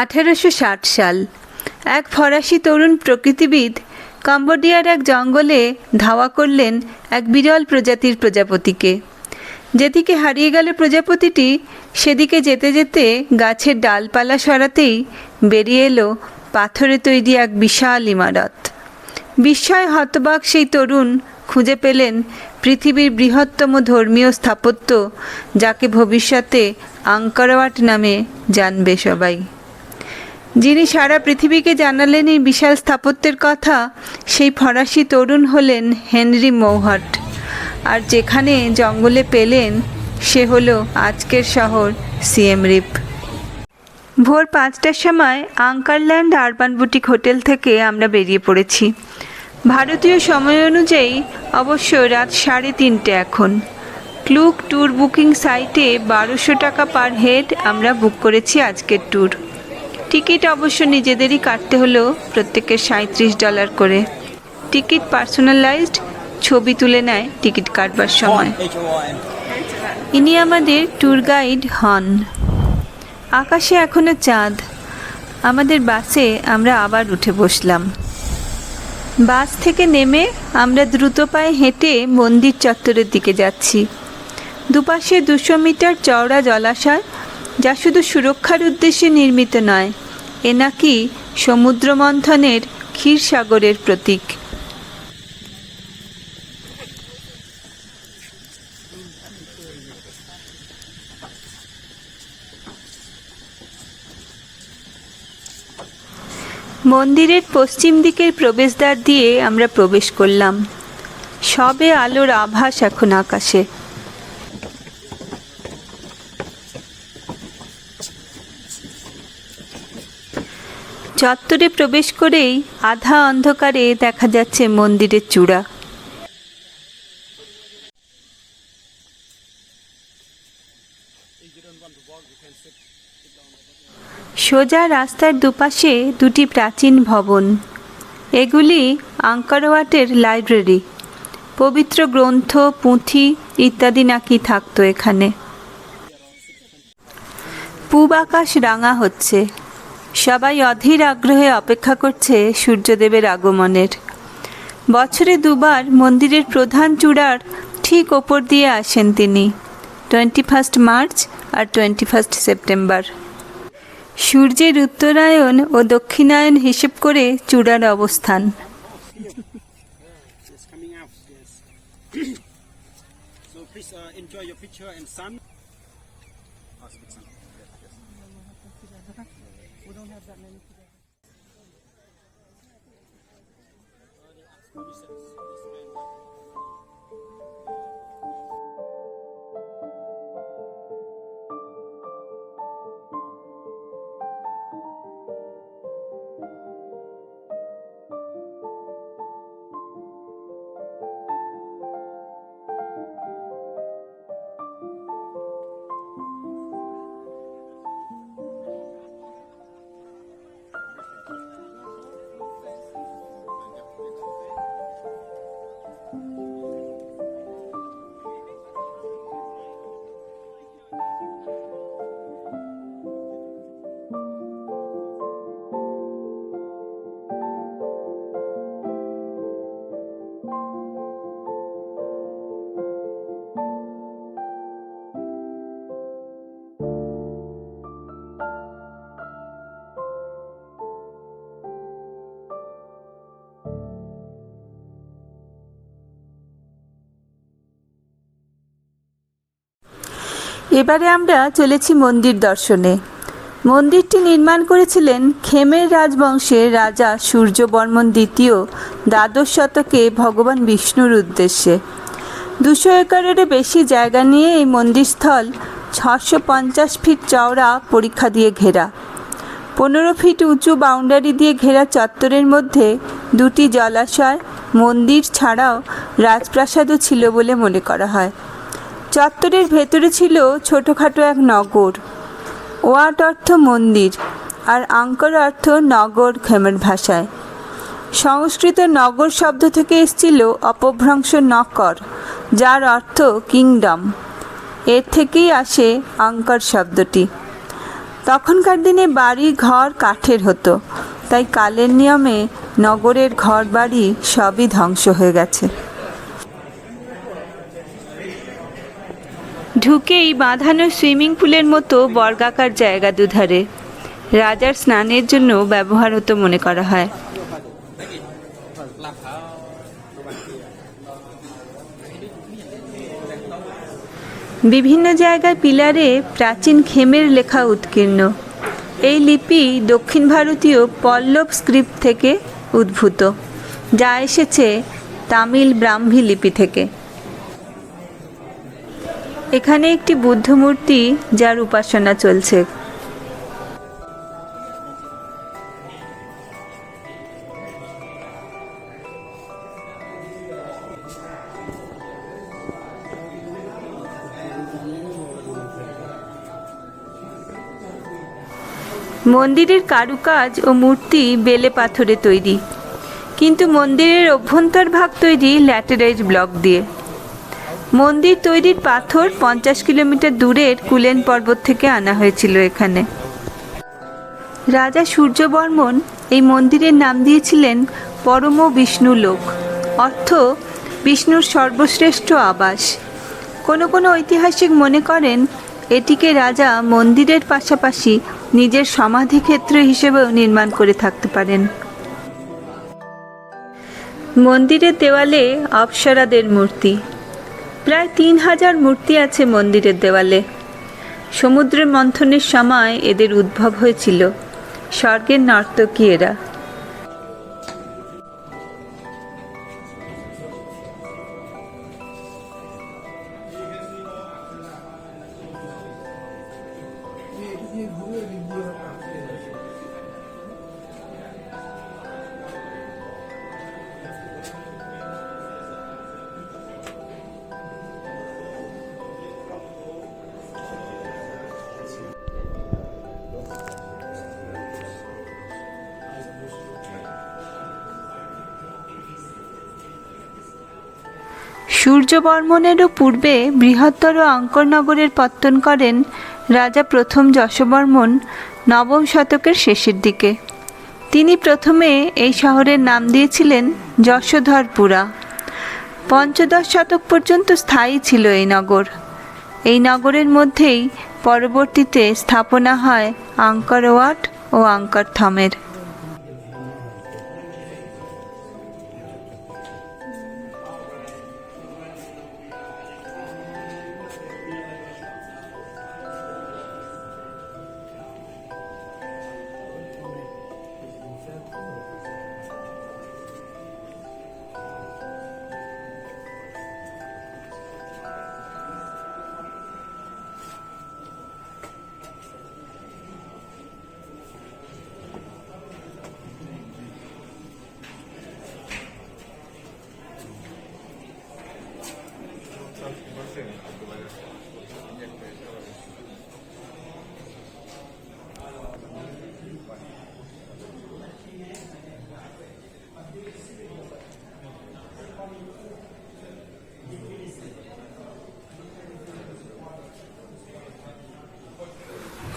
আঠেরোশো ষাট সাল। এক ফরাসি তরুণ প্রকৃতিবিদ কম্বোডিয়ার এক জঙ্গলে ধাওয়া করলেন এক বিরল প্রজাতির প্রজাপতিকে। যেদিকে হারিয়ে গেল প্রজাপতিটি, সেদিকে যেতে যেতে গাছের ডালপালা সরাতেই বেরিয়ে এলো পাথরে তৈরি এক বিশাল ইমারত। বিস্ময় হতবাক সেই তরুণ খুঁজে পেলেন পৃথিবীর বৃহত্তম ধর্মীয় স্থাপত্য, যাকে ভবিষ্যতে আঙ্কারওয়াট নামে জানবে সবাই। যিনি সারা পৃথিবীকে জানালেন এই বিশাল স্থাপত্যের কথা, সেই ফরাসি তরুণ হলেন হেনরি মৌহাট। আর যেখানে জঙ্গলে পেলেন, সে হলো আজকের শহর সিএম রিপ। ভোর পাঁচটার সময় আঙ্কারল্যান্ড আরবান বুটিক হোটেল থেকে আমরা বেরিয়ে পড়েছি। ভারতীয় সময় অনুযায়ী অবশ্য রাত সাড়ে তিনটে এখন। ক্লুক ট্যুর বুকিং সাইটে বারোশো টাকা পার হেড আমরা বুক করেছি আজকের ট্যুর। টিকিট অবশ্য নিজেদেরই কাটতে হলো প্রত্যেকের সাঁত্রিশ ডলার করে। টিকিট পার্সোনালাইজড, ছবি তুলে নেয় টিকিট কাটবার সময়। ইনি আমাদের ট্যুর গাইড হন। আকাশে এখনও চাঁদ। আমাদের বাসে আমরা আবার উঠে বসলাম। বাস থেকে নেমে আমরা দ্রুত পায়ে হেঁটে মন্দির চত্বরের দিকে যাচ্ছি। দুপাশে দুশো মিটার চওড়া জলাশয়, যা শুধু সুরক্ষার উদ্দেশ্যে নির্মিত নয় এ নাকি সমুদ্রমন্থনের ক্ষীরসাগরের প্রতীক। মন্দিরের পশ্চিম দিকের প্রবেশদ্বার দিয়ে আমরা প্রবেশ করলাম। সবে আলোর আভাস এখন আকাশে। চত্বরে প্রবেশ করেই আধা অন্ধকারে দেখা যাচ্ছে মন্দিরের চূড়া। সোজা রাস্তার দুপাশে দুটি প্রাচীন ভবন। এগুলি আঙ্কারওয়াটের লাইব্রেরি। পবিত্র গ্রন্থ, পুঁথি ইত্যাদি নাকি থাকতো এখানে। পূব আকাশ রাঙা হচ্ছে। সবাই অধীর আগ্রহে অপেক্ষা করছে সূর্যদেবের আগমনের। বছরে দুবার মন্দিরের প্রধান চূড়ার ঠিক ওপর দিয়ে আসেন তিনি টোয়েন্টি ফার্স্ট মার্চ আর টোয়েন্টি ফার্স্ট সেপ্টেম্বর সূর্যের উত্তরায়ণ ও দক্ষিণায়ন হিসেব করে চূড়ার অবস্থান। So please uh, enjoy your picture and sun. has that many today. Thank you. এবারে আমরা চলেছি মন্দির দর্শনে। মন্দিরটি নির্মাণ করেছিলেন খেমের রাজবংশের রাজা সূর্যবর্মন দ্বিতীয় দ্বাদশ শতকে ভগবান বিষ্ণুর উদ্দেশ্যে। দুশো একরেরও বেশি জায়গা নিয়ে এই মন্দিরস্থল ছশো পঞ্চাশ ফিট চওড়া পরীক্ষা দিয়ে ঘেরা। পনেরো ফিট উঁচু বাউন্ডারি দিয়ে ঘেরা চত্বরের মধ্যে দুটি জলাশয়, মন্দির ছাড়াও রাজপ্রাসাদও ছিল বলে মনে করা হয়। চত্বরের ভেতরে ছিল ছোটোখাটো এক নগর। ওয়াট অর্থ মন্দির আর আঙ্কর অর্থ নগর খেমের ভাষায়। সংস্কৃত নগর শব্দ থেকে এসেছিল অপভ্রংশ নকর, যার অর্থ কিংডম। এর থেকেই আসে আঙ্কর শব্দটি। তখনকার দিনে বাড়ি, ঘর কাঠের হতো, তাই কালের নিয়মে নগরের ঘর বাড়ি সবই ধ্বংস হয়ে গেছে। ঢুকেই বাঁধানো সুইমিং পুলের মতো বর্গাকার জায়গা দুধারে। রাজার স্নানের জন্য ব্যবহার হতো মনে করা হয়। বিভিন্ন জায়গায় পিলারে প্রাচীন খেমের লেখা উৎকীর্ণ। এই লিপি দক্ষিণ ভারতীয় পল্লব স্ক্রিপ্ট থেকে উদ্ভূত, যা এসেছে তামিল ব্রাহ্মী লিপি থেকে। এখানে একটি বুদ্ধ মূর্তি যার উপাসনা চলছে। মন্দিরের কারুকাজ ও মূর্তি বেলে পাথরে তৈরি। কিন্তু মন্দিরের অভ্যন্তর ভাগ তৈরি ল্যাটেরাইট ব্লক দিয়ে। মন্দির তৈরির পাথর পঞ্চাশ কিলোমিটার দূরের কুলেন পর্বত থেকে আনা হয়েছিল এখানে। রাজা সূর্যবর্মন এই মন্দিরের নাম দিয়েছিলেন পরম বিষ্ণু লোক, অর্থ বিষ্ণুর সর্বশ্রেষ্ঠ আবাস। কোনো কোনো ঐতিহাসিক মনে করেন, এটিকে রাজা মন্দিরের পাশাপাশি নিজের সমাধিক্ষেত্র হিসেবেও নির্মাণ করে থাকতে পারেন। মন্দিরের দেওয়ালে অপ্সরাদের মূর্তি প্রায় তিন হাজার মূর্তি আছে মন্দিরের দেওয়ালে। সমুদ্রের মন্থনের সময় এদের উদ্ভব হয়েছিল। স্বর্গের নর্তকী এরা। সূর্যবর্মনেরও পূর্বে বৃহত্তর অঙ্করনগরের পত্তন করেন রাজা প্রথম যশবর্মন নবম শতকের শেষের দিকে। তিনি প্রথমে এই শহরের নাম দিয়েছিলেন যশোধরপুরা। পঞ্চদশ শতক পর্যন্ত স্থায়ী ছিল এই নগর। এই নগরের মধ্যেই পরবর্তীতে স্থাপনা হয় আঙ্করওয়াট ও আঙ্করথমের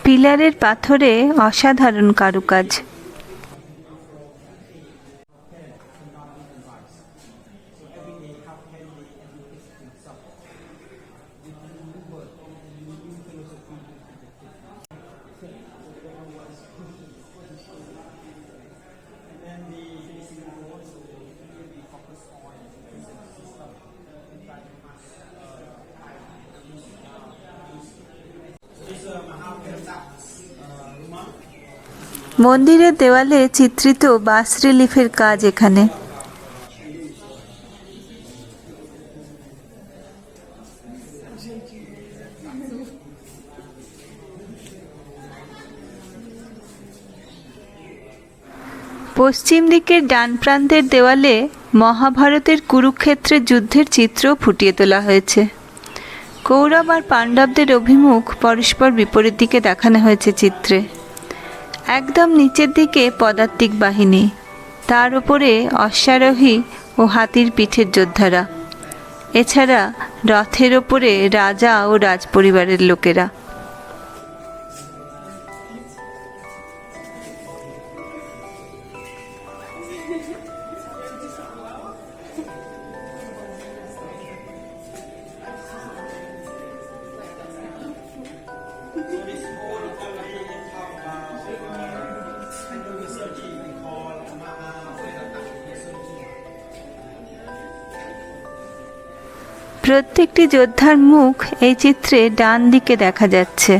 পিলারের পাথরে অসাধারণ কারুকাজ। মন্দিরের দেওয়ালে চিত্রিত বাস রিলিফের কাজ এখানে। পশ্চিম দিকের ডান প্রান্তের দেওয়ালে মহাভারতের কুরুক্ষেত্রের যুদ্ধের চিত্র ফুটিয়ে তোলা হয়েছে। কৌরব আর পাণ্ডবদের অভিমুখ পরস্পর বিপরীত দিকে দেখানো হয়েছে চিত্রে। একদম নিচের দিকে পদাত্মিক বাহিনী। তার উপরে অশ্বারোহী ও হাতির পিঠের যোদ্ধারা। এছাড়া রথের ওপরে রাজা ও রাজপরিবারের লোকেরা। প্রত্যেকটি যোদ্ধার মুখ এই চিত্রে ডান দিকে দেখা যাচ্ছে।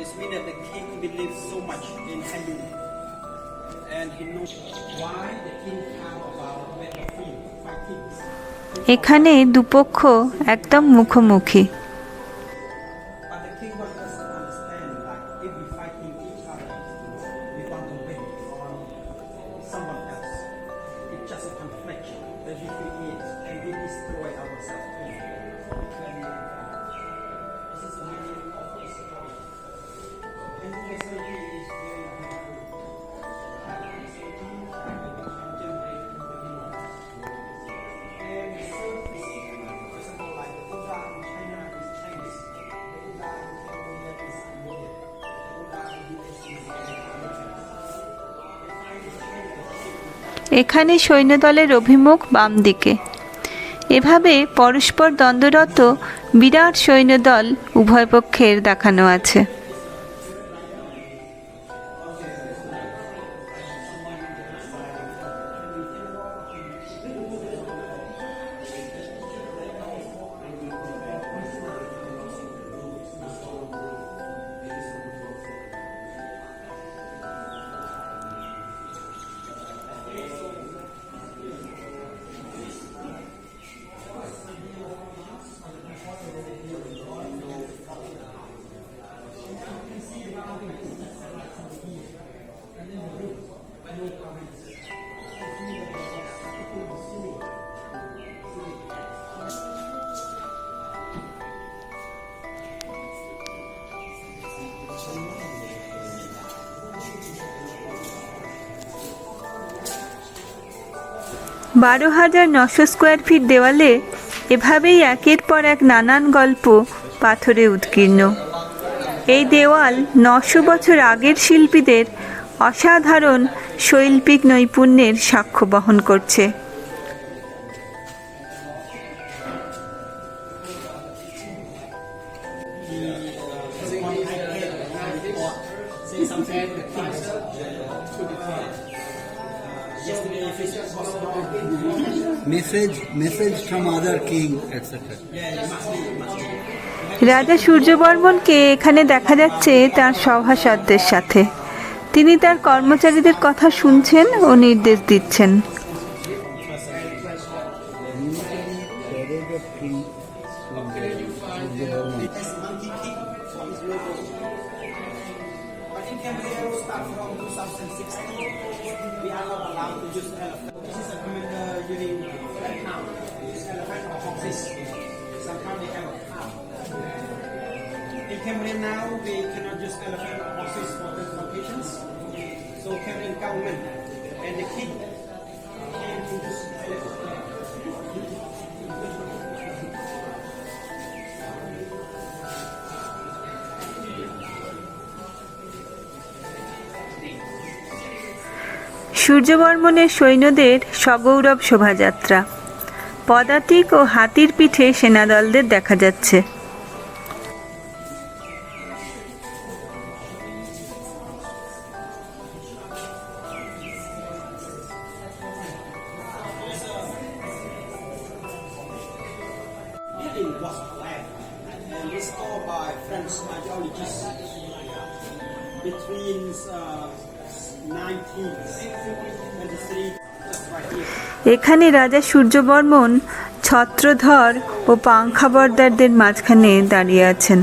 It means that the king believes so much in Hindu and he knows why the king come about battlefield fighting. এখানে দুপক্ষ একদম মুখোমুখি the king এখানে সৈন্যদলের অভিমুখ বাম দিকে এভাবে পরস্পর দ্বন্দ্বরত বিরাট সৈন্যদল উভয় পক্ষের দেখানো আছে। বারো হাজার নশো স্কোয়ার ফিট দেওয়ালে এভাবেই একের পর এক নানান গল্প পাথরে উৎকীর্ণ। এই দেওয়াল নশো বছর আগের শিল্পীদের অসাধারণ শৈল্পিক নৈপুণ্যের সাক্ষ্য বহন করছে। Message message from. রাজা সূর্যবর্মনকে এখানে দেখা যাচ্ছে তার সভাসদদের সাথে তিনি তার কর্মচারীদের কথা শুনছেন ও নির্দেশ দিচ্ছেন But in Cambodia, start from 2016, we are not allowed to use elephant. This is a commander using flat cow. This elephant or horses. Somehow they have a cow. In Cambodia now, we cannot use elephant or horses for transportations. So Cambodian government and the king came to use elephant. সূর্যবর্মনের সৈন্যদের সগৌরব শোভাযাত্রা। পদাতিক ও হাতির পিঠে সেনাদলদের দেখা যাচ্ছে। এখানে রাজা সূর্যবর্মন ছত্রধর ও পাংখাবরদারদের মাঝখানে দাঁড়িয়ে আছেন।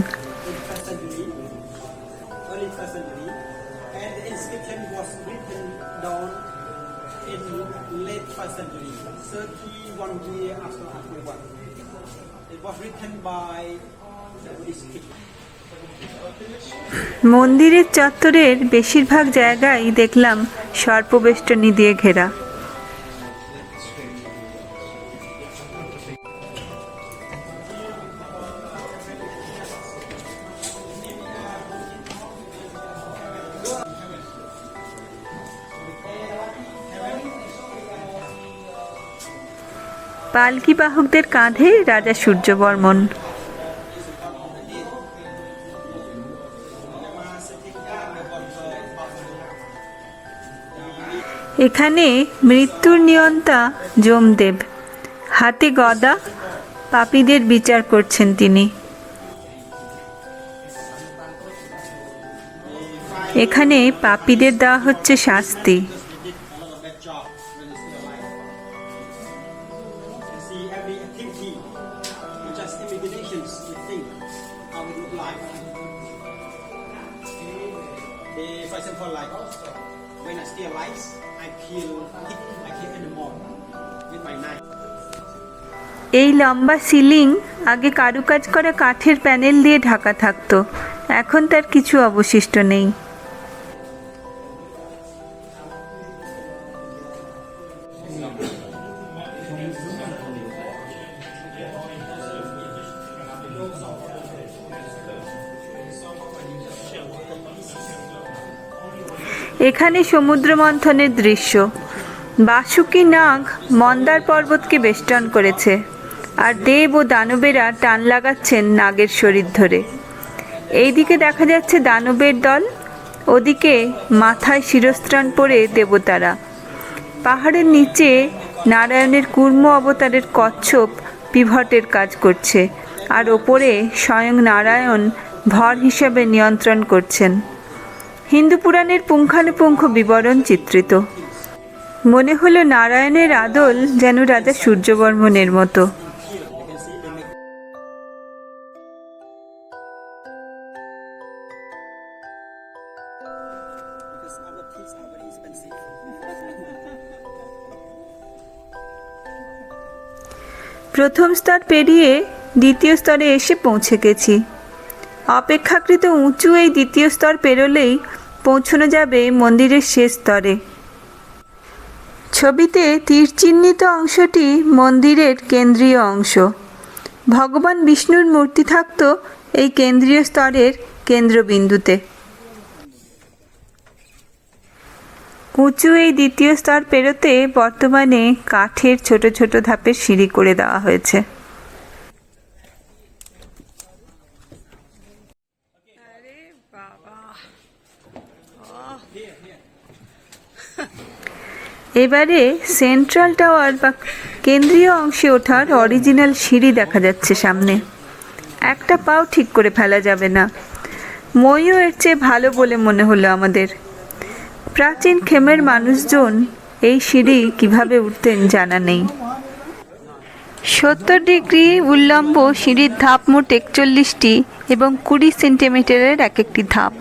মন্দিরের চত্বরের বেশিরভাগ জায়গায় দেখলাম সর্পবেষ্টনী দিয়ে ঘেরা। পালকি বাহকদের কাঁধে রাজা সূর্যবর্মন এখানে মৃত্যুর নিয়ন্তা যমদেব। হাতে গদা পাপীদের বিচার করছেন তিনি। এখানে পাপীদের দেওয়া হচ্ছে শাস্তি। এই লম্বা সিলিং আগে কারুকাজ করা কাঠের প্যানেল দিয়ে ঢাকা থাকতো। এখন তার কিছু অবশিষ্ট নেই। এখানে সমুদ্র মন্থনের দৃশ্য। বাসুকি নাগ মন্দার পর্বতকে বেষ্টন করেছে। আর দেব ও দানবেরা টান লাগাচ্ছেন নাগের শরীর ধরে। এইদিকে দেখা যাচ্ছে দানবের দল, ওদিকে মাথায় শিরস্ত্রাণ পরে দেবতারা। পাহাড়ের নিচে নারায়ণের কুর্ম অবতারের কচ্ছপ পিভটের কাজ করছে, আর ওপরে স্বয়ং নারায়ণ ভর হিসাবে নিয়ন্ত্রণ করছেন। হিন্দু পুরাণের পুঙ্খানুপুঙ্খ বিবরণ চিত্রিত। মনে হলো নারায়ণের আদল যেন রাজা সূর্যবর্মনের মতো। Because our are very expensive. প্রথম স্তর পেরিয়ে দ্বিতীয় স্তরে এসে পৌঁছে গেছি। অপেক্ষাকৃত উঁচু এই দ্বিতীয় স্তর পেরোলেই পৌঁছানো যাবে মন্দিরের শেষ স্তরে। ছবিতে তীর চিহ্নিত অংশটি মন্দিরের কেন্দ্রীয় অংশ। ভগবান বিষ্ণুর মূর্তি থাকত এই কেন্দ্রীয় স্তরের কেন্দ্রবিন্দুতে। উঁচু এই দ্বিতীয় স্তর পেরোতে বর্তমানে কাঠের ছোট ছোট ধাপের সিঁড়ি করে দেওয়া হয়েছে। এবারে সেন্ট্রাল টাওয়ার বা কেন্দ্রীয় অংশে ওঠার অরিজিনাল সিঁড়ি দেখা যাচ্ছে সামনে। একটা পাও ঠিক করে ফেলা যাবে না। মইও এর চেয়ে ভালো বলে মনে হলো আমাদের। প্রাচীন খেমের মানুষজন এই সিঁড়ি কীভাবে উঠতেন জানা নেই। সত্তর ডিগ্রি উল্লম্ব সিঁড়ির ধাপ মোট একচল্লিশটি এবং কুড়ি সেন্টিমিটারের এক একটি ধাপ।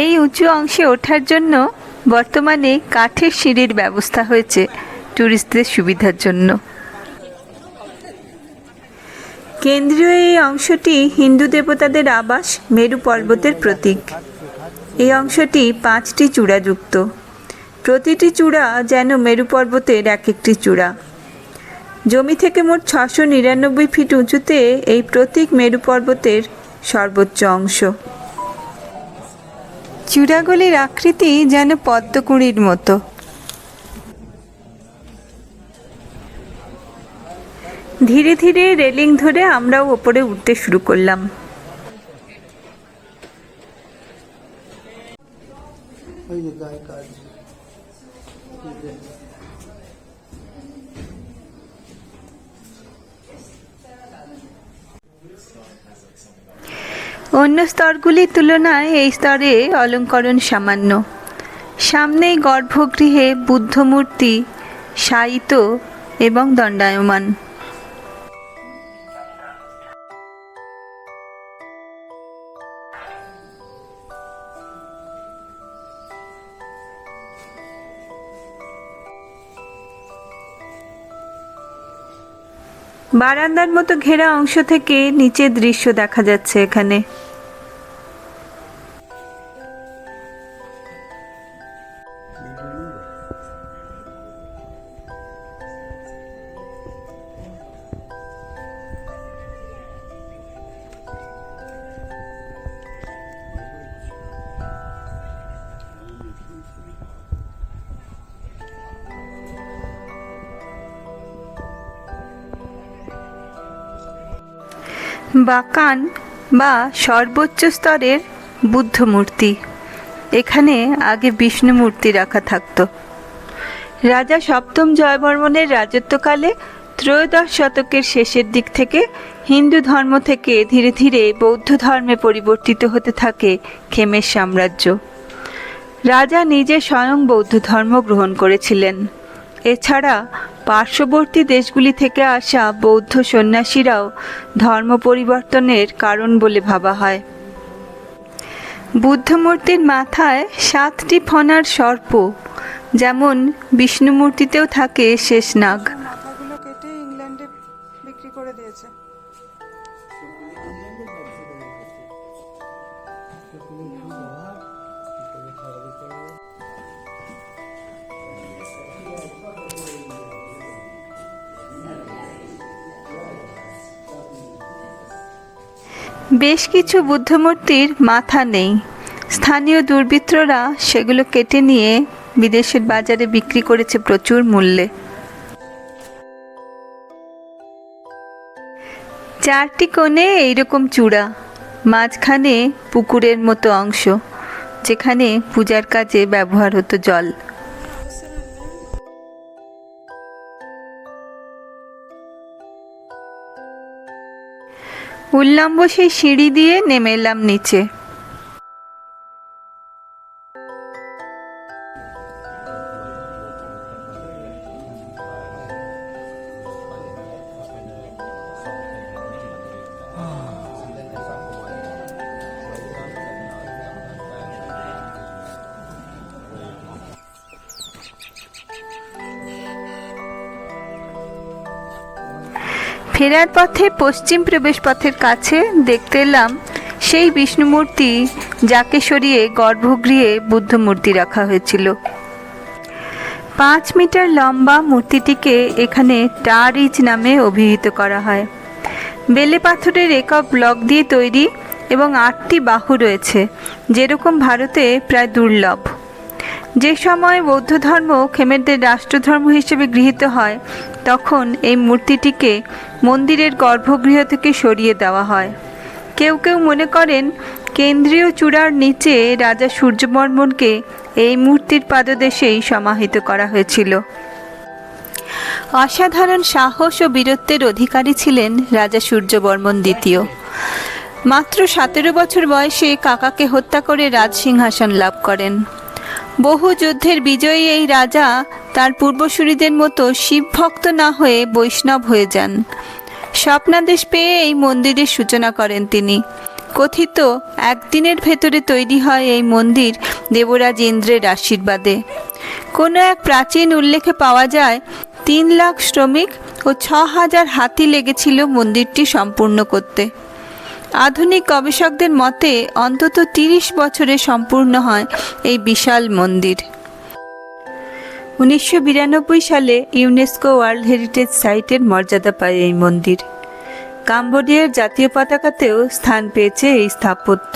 এই উঁচু অংশে ওঠার জন্য বর্তমানে কাঠের সিঁড়ির ব্যবস্থা হয়েছে ট্যুরিস্টদের সুবিধার জন্য। কেন্দ্রীয় এই অংশটি হিন্দু দেবতাদের আবাস মেরু পর্বতের প্রতীক। এই অংশটি পাঁচটি চূড়াযুক্ত প্রতিটি চূড়া যেন মেরু পর্বতের এক একটি চূড়া। জমি থেকে মোট ছশো নিরানব্বই ফিট উঁচুতে এই প্রতীক মেরু পর্বতের সর্বোচ্চ অংশ। চূড়াগুলির আকৃতি যেন পদ্মকুঁড়ির মতো। ধীরে ধীরে রেলিং ধরে আমরাও ওপরে উঠতে শুরু করলাম। যে গায়ে কাজ অন্য স্তরগুলির তুলনায় এই স্তরে অলঙ্করণ সামান্য। সামনেই গর্ভগৃহে বুদ্ধমূর্তি শায়িত এবং দণ্ডায়মান। বারান্দার মতো ঘেরা অংশ থেকে নিচের দৃশ্য দেখা যাচ্ছে এখানে। বাকান বা সর্বোচ্চ স্তরের বুদ্ধ মূর্তি এখানে আগে বিষ্ণু মূর্তি রাখা থাকতো। রাজা সপ্তম জয়বর্মনের রাজত্বকালে ত্রয়োদশ শতকের শেষের দিক থেকে হিন্দু ধর্ম থেকে ধীরে ধীরে বৌদ্ধ ধর্মে পরিবর্তিত হতে থাকে খেমের সাম্রাজ্য। রাজা নিজে স্বয়ং বৌদ্ধ ধর্ম গ্রহণ করেছিলেন। এছাড়া পার্শ্ববর্তী দেশগুলি থেকে আসা বৌদ্ধ সন্ন্যাসীরাও ধর্ম পরিবর্তনের কারণ বলে ভাবা হয়। বুদ্ধমূর্তির মাথায় সাতটি ফনার সর্প, যেমন বিষ্ণুমূর্তিতেও থাকে শেষ বেশ কিছু বুদ্ধমূর্তির মাথা নেই। স্থানীয় দুর্বৃত্তরা সেগুলো কেটে নিয়ে বিদেশের বাজারে বিক্রি করেছে প্রচুর মূল্যে। চারটি কোণে এইরকম চূড়া, মাঝখানে পুকুরের মতো অংশ, যেখানে পূজার কাজে ব্যবহার হতো জল। উল্লম্ব সেই সিঁড়ি দিয়ে নেমে এলাম নিচে। ফেরার পথে, পশ্চিম প্রবেশ পথের কাছে দেখতে এলাম সেই বিষ্ণুমূর্তি যাকে সরিয়ে গর্ভগৃহে বুদ্ধমূর্তি রাখা হয়েছিল। পাঁচ মিটার লম্বা মূর্তিটিকে এখানে টারিজ নামে অভিহিত করা হয়। বেলে পাথরের একক ব্লক দিয়ে তৈরি এবং আটটি বাহু রয়েছে, যেরকম ভারতে প্রায় দুর্লভ। যে সময় বৌদ্ধ ধর্ম খেমেরদের রাষ্ট্রধর্ম হিসেবে গৃহীত হয়, তখন এই মূর্তিটিকে মন্দিরের গর্ভগৃহ থেকে সরিয়ে দেওয়া হয়। কেউ কেউ মনে করেন, কেন্দ্রীয় চূড়ার নিচে রাজা সূর্যবর্মনকে এই মূর্তির পাদদেশেই সমাহিত করা হয়েছিল। অসাধারণ সাহস ও বীরত্বের অধিকারী ছিলেন রাজা সূর্যবর্মন দ্বিতীয়। মাত্র সতেরো বছর বয়সে কাকাকে হত্যা করে রাজসিংহাসন লাভ করেন। বহু যুদ্ধের বিজয়ী এই রাজা তার পূর্বসূরীদের মতো শিবভক্ত না হয়ে বৈষ্ণব হয়ে যান। স্বপ্নাদেশ পেয়ে এই মন্দিরের সূচনা করেন তিনি। কথিত, একদিনের ভেতরে তৈরি হয় এই মন্দির দেবরাজ ইন্দ্রের আশীর্বাদে। কোনো এক প্রাচীন উল্লেখে পাওয়া যায়, তিন লাখ শ্রমিক ও ছ হাজার হাতি লেগেছিল মন্দিরটি সম্পূর্ণ করতে। আধুনিক গবেষকদের মতে, অন্তত তিরিশ বছরে সম্পূর্ণ হয় এই বিশাল মন্দির। উনিশশো বিরানব্বই সালে ইউনেস্কো ওয়ার্ল্ড হেরিটেজ সাইটের মর্যাদা পায় এই মন্দির। কাম্বোডিয়ার জাতীয় পতাকাতেও স্থান পেয়েছে এই স্থাপত্য।